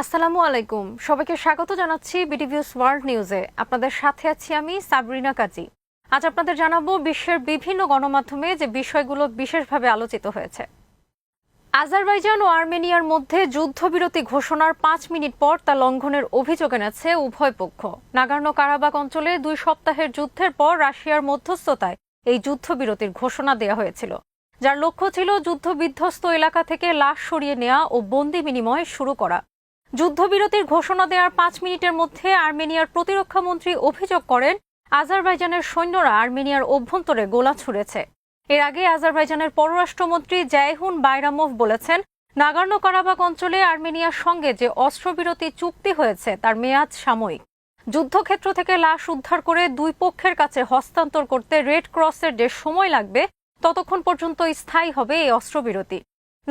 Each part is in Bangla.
আসসালামু আলাইকুম। সবাইকে স্বাগত জানাচ্ছি বিটিভিউস ওয়ার্ল্ড নিউজে। আপনাদের সাথে আছি আমি সাবরিনা কাজী। আজ আপনাদের জানাব বিশ্বের বিভিন্ন গণমাধ্যমে যে বিষয়গুলো বিশেষভাবে আলোচিত হয়েছে। আজারবাইজান ও আর্মেনিয়ার মধ্যে যুদ্ধবিরতি ঘোষণার পাঁচ মিনিট পর তা লঙ্ঘনের অভিযোগ এনেছে উভয় পক্ষ। নাগার্নো কারাবাক অঞ্চলে দুই সপ্তাহের যুদ্ধের পর রাশিয়ার মধ্যস্থতায় এই যুদ্ধবিরতির ঘোষণা দেওয়া হয়েছিল। যার লক্ষ্য ছিল যুদ্ধবিধ্বস্ত এলাকা থেকে লাশ সরিয়ে নেওয়া ও বন্দি বিনিময় শুরু করা। যুদ্ধবিরতির ঘোষণা দেওয়ার পাঁচ মিনিটের মধ্যে আর্মেনিয়ার প্রতিরক্ষা মন্ত্রী অভিযোগ করেন, আজারবাইজানের সৈন্যরা আর্মেনিয়ার অভ্যন্তরে গোলা ছুড়েছে। এর আগে আজারবাইজানের পররাষ্ট্রমন্ত্রী জায়হুন বাইরামোভ বলেছেন নাগার্নো কারাবাক অঞ্চলে আর্মেনিয়ার সঙ্গে যে অস্ত্রবিরতি চুক্তি হয়েছে, তার মেয়াদ সাময়িক। যুদ্ধক্ষেত্র থেকে লাশ উদ্ধার করে দুই পক্ষের কাছে হস্তান্তর করতে রেড ক্রসের যে সময় লাগবে, ততক্ষণ পর্যন্ত স্থায়ী হবে এই অস্ত্রবিরতি।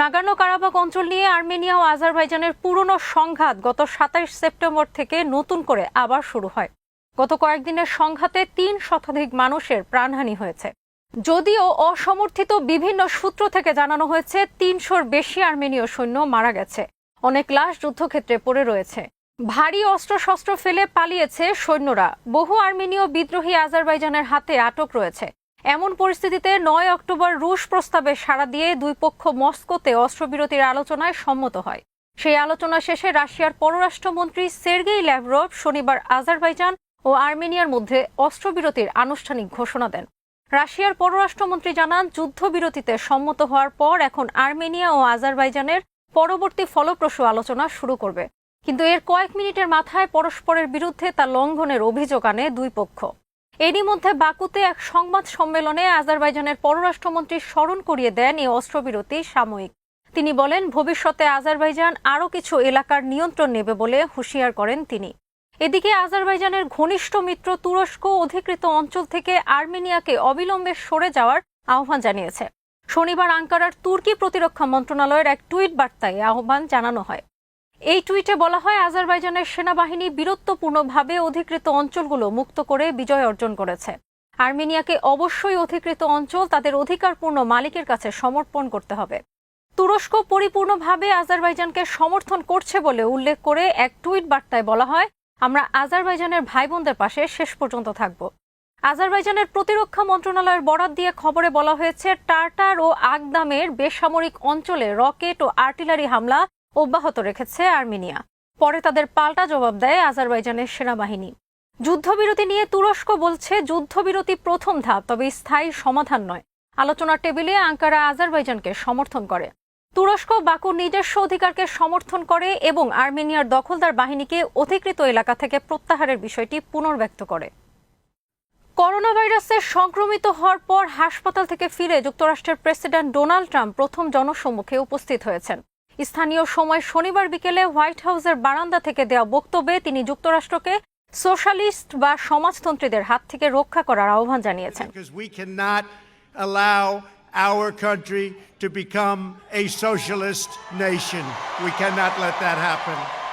নাগার্নো কারাবাক অঞ্চল নিয়ে আর্মেনিয়া ও আজারবাইজানের পুরনো সংঘাত গত সাতাইশ সেপ্টেম্বর থেকে নতুন করে আবার শুরু হয়। গত কয়েকদিনের সংঘাতে তিন শতাধিক মানুষের প্রাণহানি হয়েছে। যদিও অসমর্থিত বিভিন্ন সূত্র থেকে জানানো হয়েছে, তিনশোর বেশি আর্মেনীয় সৈন্য মারা গেছে। অনেক লাশ যুদ্ধক্ষেত্রে পড়ে রয়েছে। ভারী অস্ত্রশস্ত্র ফেলে পালিয়েছে সৈন্যরা। বহু আর্মেনীয় বিদ্রোহী আজারবাইজানের হাতে আটক রয়েছে। এমন পরিস্থিতিতে নয় অক্টোবর রুশ প্রস্তাবে সাড়া দিয়ে দুই পক্ষ মস্কোতে অস্ত্রবিরতির আলোচনায় সম্মত হয়। সেই আলোচনা শেষে রাশিয়ার পররাষ্ট্রমন্ত্রী সের্গেই ল্যাভরভ শনিবার আজারবাইজান ও আর্মেনিয়ার মধ্যে অস্ত্রবিরতির আনুষ্ঠানিক ঘোষণা দেন। রাশিয়ার পররাষ্ট্রমন্ত্রী জানান, যুদ্ধবিরতিতে সম্মত হওয়ার পর এখন আর্মেনিয়া ও আজারবাইজানের পরবর্তী ফলপ্রসূ আলোচনা শুরু করবে। কিন্তু এর কয়েক মিনিটের মাথায় পরস্পরের বিরুদ্ধে তা লঙ্ঘনের অভিযোগ আনে দুই পক্ষ। এরই মধ্যে বাকুতে এক সংবাদ সম্মেলনে আজারবাইজানের পররাষ্ট্রমন্ত্রী স্মরণ করিয়ে দেন এই অস্ত্রবিরতি সাময়িক। তিনি বলেন, ভবিষ্যতে আজারবাইজান আরও কিছু এলাকার নিয়ন্ত্রণ নেবে বলে হুঁশিয়ার করেন তিনি। এদিকে আজারবাইজানের ঘনিষ্ঠ মিত্র তুরস্ক অধিকৃত অঞ্চল থেকে আর্মেনিয়াকে অবিলম্বে সরে যাওয়ার আহ্বান জানিয়েছে। শনিবার আঙ্কারার তুর্কি প্রতিরক্ষা মন্ত্রণালয়ের এক টুইট বার্তায় আহ্বান জানানো হয়। এই টুইটে বলা হয়, আজারবাইজানের সেনাবাহিনী বীরত্বপূর্ণভাবে অধিকৃত অঞ্চলগুলো মুক্ত করে বিজয় অর্জন করেছে। আর্মেনিয়াকে অবশ্যই অধিকৃত অঞ্চল তাদের অধিকারপূর্ণ মালিকের কাছে সমর্পণ করতে হবে। তুরস্ক পরিপূর্ণভাবে আজারবাইজানকে সমর্থন করছে বলে উল্লেখ করে এক টুইট বার্তায় বলা হয়, আমরা আজারবাইজানের ভাই বোনদের পাশে শেষ পর্যন্ত থাকব। আজারবাইজানের প্রতিরক্ষা মন্ত্রণালয়ের বরাত দিয়ে খবরে বলা হয়েছে, টার্টার ও আগদামের বেসামরিক অঞ্চলে রকেট ও আর্টিলারি হামলা অব্যাহত রেখেছে আর্মেনিয়া। পরে তাদের পাল্টা জবাব দেয় আজারবাইজানের সেনাবাহিনী। যুদ্ধবিরতি নিয়ে তুরস্ক বলছে, যুদ্ধবিরতি প্রথম ধাপ, তবে স্থায়ী সমাধান নয়। আলোচনার টেবিলে আঙ্কারা আজারবাইজানকে সমর্থন করে। তুরস্ক বাকুর নিজস্ব অধিকারকে সমর্থন করে এবং আর্মেনিয়ার দখলদার বাহিনীকে অধিকৃত এলাকা থেকে প্রত্যাহারের বিষয়টি পুনর্ব্যক্ত করে। করোনা ভাইরাসে সংক্রমিত হওয়ার পর হাসপাতাল থেকে ফিরে যুক্তরাষ্ট্রের প্রেসিডেন্ট ডোনাল্ড ট্রাম্প প্রথম জনসম্মুখে উপস্থিত হয়েছেন। স্থানীয় সময় শনিবার বিকেলে হোয়াইট হাউসের বারান্দা থেকে দেওয়া বক্তব্যে তিনি যুক্তরাষ্ট্রকে সোশ্যালিস্ট বা সমাজতন্ত্রীদের হাত থেকে রক্ষা করার আহ্বান জানিয়েছেন our country to become a socialist nation. We cannot let that happen.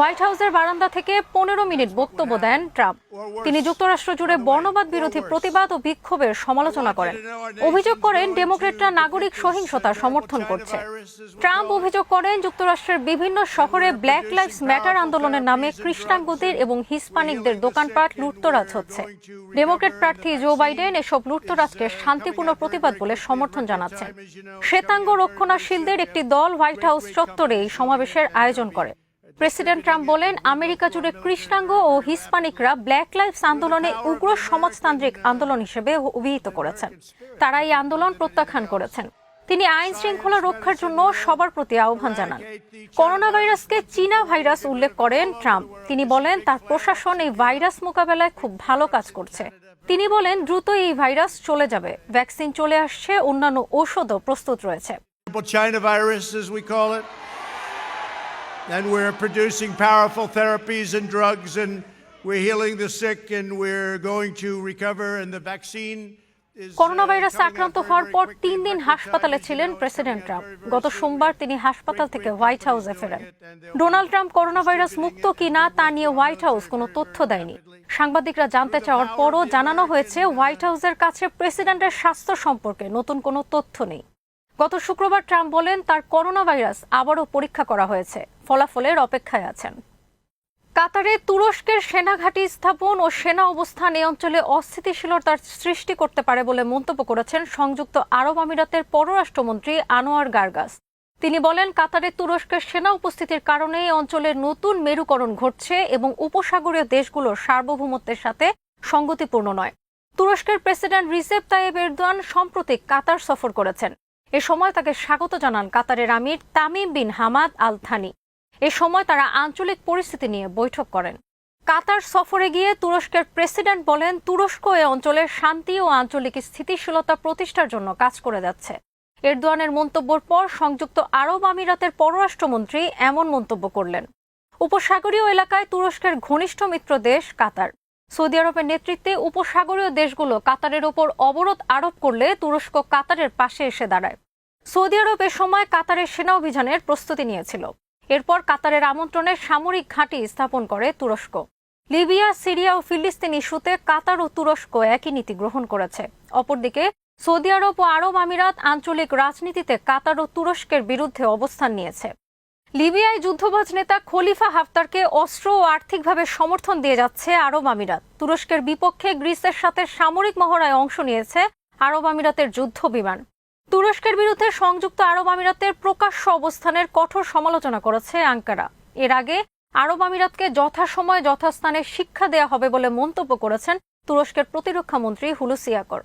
White হাউসের বারান্দা থেকে পনেরো মিনিট বক্তব্য দেন ট্রাম্প। তিনি যুক্তরাষ্ট্র জুড়ে বর্ণবাদ বিরোধী প্রতিবাদ ও বিক্ষোভের সমালোচনা করেন। অভিযোগ করেন ডেমোক্রেটরা নাগরিক সহিংসতা সমর্থন করছে। ট্রাম্প অভিযোগ করেন যুক্তরাষ্ট্রের বিভিন্ন শহরে ব্ল্যাক লাইভস ম্যাটার আন্দোলনের নামে কৃষ্ণাঙ্গদের এবং হিসপানিকদের দোকানপাট লুটতরাজ হচ্ছে। ডেমোক্রেট প্রার্থী জো বাইডেন এসব লুটতরাজকে শান্তিপূর্ণ প্রতিবাদ বলে সমর্থন জানাচ্ছেন। শ্বেতাঙ্গ রক্ষণাশীলদের একটি দল হোয়াইট হাউস চত্বরে এই সমাবেশের আয়োজন করে। প্রেসিডেন্ট ট্রাম্প বলেন আমেরিকা জুড়ে কৃষ্ণাঙ্গ ও হিসপানিকরা ব্ল্যাক লাইভস আন্দোলনে উগ্র সমাজতান্ত্রিক আন্দোলন হিসেবে অভিহিত করেছেন। তারা এই আন্দোলন প্রত্যাখ্যান করেছেন। তিনি আইন শৃঙ্খলা রক্ষার জন্য সবার প্রতি আহ্বান জানান। করোনা ভাইরাসকে চীনা ভাইরাস উল্লেখ করেন ট্রাম্প। তিনি বলেন তার প্রশাসন এই ভাইরাস মোকাবেলায় খুব ভালো কাজ করছে। তিনি বলেন দ্রুত এই ভাইরাস চলে যাবে। ভ্যাকসিন চলে আসছে অন্যান্য ঔষধও প্রস্তুত রয়েছে। China virus, as we call it. and we're producing powerful therapies and drugs, and we're healing the sick, and we're going to recover, and the vaccine. Coronavirus uh, আক্রান্ত হওয়ার পর তিন দিন হাসপাতালে ছিলেন প্রেসিডেন্ট ট্রাম্প গত সোমবার তিনি হাসপাতাল থেকে হোয়াইট হাউসে ফেরেন। ডোনাল্ড ট্রাম্প করোনাভাইরাস মুক্ত কি না তা নিয়ে হোয়াইট হাউস কোনো তথ্য দেয়নি। সাংবাদিকরা জানতে চাওয়ার পরও জানানো হয়েছে হোয়াইট হাউসের কাছে প্রেসিডেন্টের স্বাস্থ্য সম্পর্কে নতুন কোনো তথ্য নেই। গত শুক্রবার ট্রাম্প বলেন, তার করোনা ভাইরাস আবারও পরীক্ষা করা হয়েছে, ফলাফলের অপেক্ষায় আছেন। কাতারে তুরস্কের সেনাঘাঁটি স্থাপন ও সেনা অবস্থান এই অঞ্চলে অস্থিতিশীলতার সৃষ্টি করতে পারে বলে মন্তব্য করেছেন সংযুক্ত আরব আমিরাতের পররাষ্ট্রমন্ত্রী আনোয়ার গার্গাস। তিনি বলেন, কাতারে তুরস্কের সেনা উপস্থিতির কারণে এই অঞ্চলের নতুন মেরুকরণ ঘটছে এবং উপসাগরীয় দেশগুলোর সার্বভৌমত্বের সাথে সঙ্গতিপূর্ণ নয়। তুরস্কের প্রেসিডেন্ট রিসেপ তাইয়েব এরদোয়ান সম্প্রতি কাতার সফর করেছেন। এ সময় তাকে স্বাগত জানান কাতারের আমির Tamim bin Hamad Al Thani এ সময় তারা আঞ্চলিক পরিস্থিতি নিয়ে বৈঠক করেন। কাতার সফরে গিয়ে তুরস্কের প্রেসিডেন্ট বলেন, তুরস্ক এ অঞ্চলের শান্তি ও আঞ্চলিক স্থিতিশীলতা প্রতিষ্ঠার জন্য কাজ করে যাচ্ছে। এরদোয়ানের মন্তব্যের পর সংযুক্ত আরব আমিরাতের পররাষ্ট্রমন্ত্রী এমন মন্তব্য করলেন। উপসাগরীয় এলাকায় তুরস্কের ঘনিষ্ঠ মিত্র দেশ কাতার। সৌদি আরবের নেতৃত্বে উপসাগরীয় দেশগুলো কাতারের ওপর অবরোধ আরোপ করলে তুরস্ক কাতারের পাশে এসে দাঁড়ায়। সৌদি আরব এ সময় কাতারের সেনা অভিযানের প্রস্তুতি নিয়েছিল। এরপর কাতারের আমন্ত্রণে সামরিক ঘাঁটি স্থাপন করে তুরস্ক। লিবিয়া, সিরিয়া ও ফিলিস্তিন ইস্যুতে কাতার ও তুরস্ক একই নীতি গ্রহণ করেছে। অপরদিকে, সৌদি আরব ও আরব আমিরাত আঞ্চলিক রাজনীতিতে কাতার ও তুরস্কের বিরুদ্ধে অবস্থান নিয়েছে। লিবিয়ায় যুদ্ধবাজ নেতা খলিফা হাফতারকে অস্ত্র ও আর্থিকভাবে সমর্থন দিয়ে যাচ্ছে আরব আমিরাত। তুরস্কের বিপক্ষে গ্রিসের সাথে সামরিক মহড়ায় অংশ নিয়েছে আরব আমিরাতের যুদ্ধ বিমান। তুরস্কের বিরুদ্ধে সংযুক্ত আরব আমিরাতের প্রকাশ্য অবস্থানের কঠোর সমালোচনা করেছে আঙ্কারা। এর আগে আরব আমিরাতকে যথাসময়ে যথাস্থানে শিক্ষা দেয়া হবে বলে মন্তব্য করেছেন তুরস্কের প্রতিরক্ষা মন্ত্রী হুলুসিয়াকর।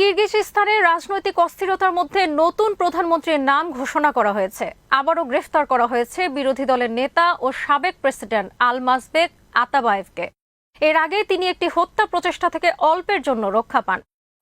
কিরগিজস্তানের রাজনৈতিক অস্থিরতার মধ্যে নতুন প্রধানমন্ত্রীর নাম ঘোষণা করা হয়েছে। আবারও গ্রেফতার করা হয়েছে বিরোধী দলের নেতা ও সাবেক প্রেসিডেন্ট আলমাজবেক আতাবায়েভকে। এর আগে তিনি একটি হত্যা প্রচেষ্টা থেকে অল্পের জন্য রক্ষা পান।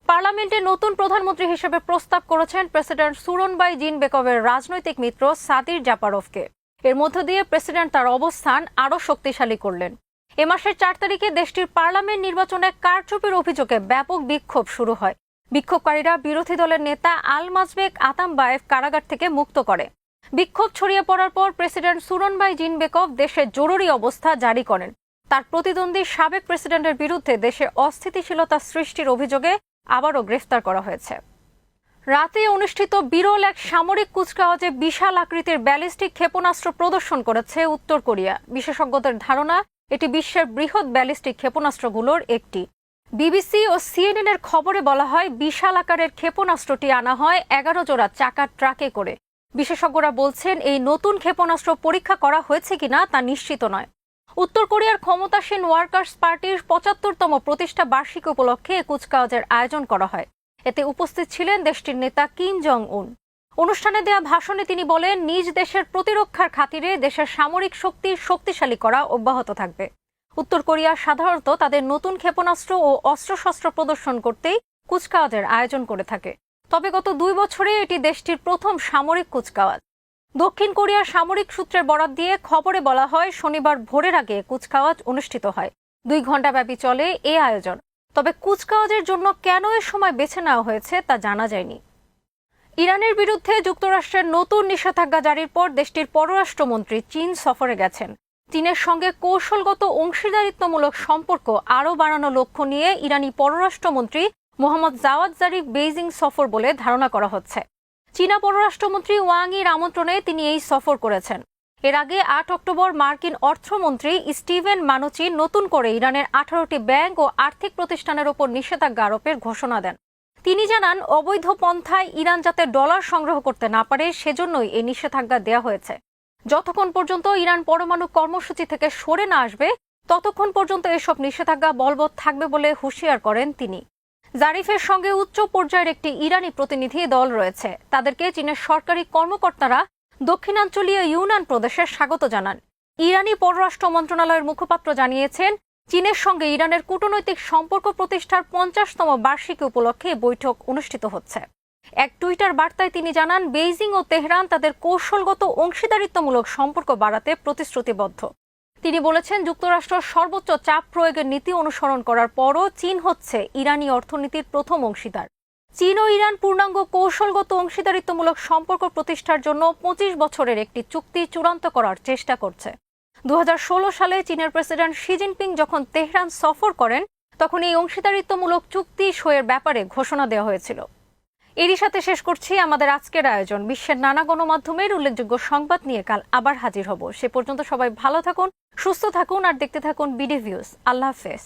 পার্লামেন্টে নতুন প্রধানমন্ত্রী হিসেবে প্রস্তাব করেছেন প্রেসিডেন্ট সুরনবাই জিনবেকভের রাজনৈতিক মিত্র সাদির জাপারভকে। এর মধ্য দিয়ে প্রেসিডেন্ট তার অবস্থান আরও শক্তিশালী করলেন। এ মাসের চার তারিখে দেশটির পার্লামেন্ট নির্বাচনে কারচুপির অভিযোগে ব্যাপক বিক্ষোভ শুরু হয়। বিক্ষোভকারীরা বিরোধী দলের নেতা আল মাজবেক আতামবায়েভ কারাগার থেকে মুক্ত করে। বিক্ষোভ ছড়িয়ে পড়ার পর প্রেসিডেন্ট সুরনবাই জিনবেকভ দেশে জরুরি অবস্থা জারি করেন। তার প্রতিদ্বন্দ্বী সাবেক প্রেসিডেন্টের বিরুদ্ধে দেশে অস্থিতিশীলতা সৃষ্টির অভিযোগে আবারও গ্রেফতার করা হয়েছে। রাতে অনুষ্ঠিত বিরল এক সামরিক কুচকাওয়াজে বিশাল আকৃতির ব্যালিস্টিক ক্ষেপণাস্ত্র প্রদর্শন করেছে উত্তর কোরিয়া। বিশেষজ্ঞদের ধারণা, এটি বিশ্বের বৃহৎ ব্যালিস্টিক ক্ষেপণাস্ত্রগুলোর একটি। বিবিসি ও সিএনএন এর খবরে বলা হয়, বিশাল আকারের ক্ষেপণাস্ত্রটি আনা হয় এগারো জোড়া চাকার ট্রাকে করে। বিশেষজ্ঞরা বলছেন, এই নতুন ক্ষেপণাস্ত্র পরীক্ষা করা হয়েছে কিনা তা নিশ্চিত নয়। উত্তর কোরিয়ার ক্ষমতাসীন ওয়ার্কার্স পার্টির পঁচাত্তরতম প্রতিষ্ঠা বার্ষিক উপলক্ষে কুচকাওয়াজের আয়োজন করা হয়। এতে উপস্থিত ছিলেন দেশটির নেতা কিম জং উন অনুষ্ঠানে দেয়া ভাষণে তিনি বলেন, নিজ দেশের প্রতিরক্ষার খাতিরে দেশের সামরিক শক্তি শক্তিশালী করা অব্যাহত থাকবে। উত্তর কোরিয়া সাধারণত তাদের নতুন ক্ষেপণাস্ত্র ও অস্ত্রশস্ত্র প্রদর্শন করতেই কুচকাওয়াজের আয়োজন করে থাকে। তবে গত দুই বছরে এটি দেশটির প্রথম সামরিক কুচকাওয়াজ। দক্ষিণ কোরিয়ার সামরিক সূত্রের বরাত দিয়ে খবরে বলা হয়, শনিবার ভোরের আগে কুচকাওয়াজ অনুষ্ঠিত হয়। দুই ঘণ্টাব্যাপী চলে এ আয়োজন। তবে কুচকাওয়াজের জন্য কেন এ সময় বেছে নেওয়া হয়েছে তা জানা যায়নি। ইরানের বিরুদ্ধে যুক্তরাষ্ট্রের নতুন নিষেধাজ্ঞা জারির পর দেশটির পররাষ্ট্রমন্ত্রী চীন সফরে গেছেন। চীনের সঙ্গে কৌশলগত অংশীদারিত্বমূলক সম্পর্ক আরও বাড়ানো লক্ষ্য নিয়ে ইরানি পররাষ্ট্রমন্ত্রী মোহাম্মদ জাওয়াদ জারিফ বেইজিং সফর বলে ধারণা করা হচ্ছে। চীনা পররাষ্ট্রমন্ত্রী ওয়াং ইর আমন্ত্রণে তিনি এই সফর করেছেন। এর আগে আট অক্টোবর মার্কিন অর্থমন্ত্রী স্টিভেন মানুচি নতুন করে ইরানের আঠারোটি ব্যাংক ও আর্থিক প্রতিষ্ঠানের ওপর নিষেধাজ্ঞা আরোপের ঘোষণা দেন। তিনি জানান, অবৈধ পন্থায় ইরান যাতে ডলার সংগ্রহ করতে না পারে, সেজন্যই এই নিষেধাজ্ঞা দেওয়া হয়েছে। যতক্ষণ পর্যন্ত ইরান পরমাণু কর্মসূচি থেকে সরে না আসবে, ততক্ষণ পর্যন্ত এসব নিষেধাজ্ঞা বলবৎ থাকবে বলে হুঁশিয়ার করেন তিনি। জারিফের সঙ্গে উচ্চ পর্যায়ের একটি ইরানি প্রতিনিধি দল রয়েছে। তাদেরকে চীনের সরকারি কর্মকর্তারা দক্ষিণাঞ্চলীয় ইউনান প্রদেশে স্বাগত জানান। ইরানি পররাষ্ট্র মন্ত্রণালয়ের মুখপাত্র জানিয়েছেন, চীনের সঙ্গে ইরানের কূটনৈতিক সম্পর্ক প্রতিষ্ঠার পঞ্চাশতম বার্ষিকী উপলক্ষে বৈঠক অনুষ্ঠিত হচ্ছে। এক টুইটার বার্তায় তিনি জানান, বেইজিং ও তেহরান তাদের কৌশলগত অংশীদারিত্বমূলক সম্পর্ক বাড়াতে প্রতিশ্রুতিবদ্ধ। তিনি বলেছেন, যুক্তরাষ্ট্র সর্বোচ্চ চাপ প্রয়োগের নীতি অনুসরণ করার পরও চীন হচ্ছে ইরানি অর্থনীতির প্রথম অংশীদার। চীন ও ইরান পূর্ণাঙ্গ কৌশলগত অংশীদারিত্বমূলক সম্পর্ক প্রতিষ্ঠার জন্য পঁচিশ বছরের একটি চুক্তি চূড়ান্ত করার চেষ্টা করছে। দু হাজার ষোলো সালে চীনের প্রেসিডেন্ট শি জিনপিং যখন তেহরান সফর করেন, তখন এই অংশীদারিত্বমূলক চুক্তি সইয়ের ব্যাপারে ঘোষণা দেওয়া হয়েছিল। এরই সাথে শেষ করছি আমাদের আজকের আয়োজন। বিশ্বের নানা গণমাধ্যমের উল্লেখযোগ্য সংবাদ নিয়ে কাল আবার হাজির হব। সে পর্যন্ত সবাই ভালো থাকুন, সুস্থ থাকুন, আর দেখতে থাকুন বিডি ভিউজ আল্লাহ হাফেজ।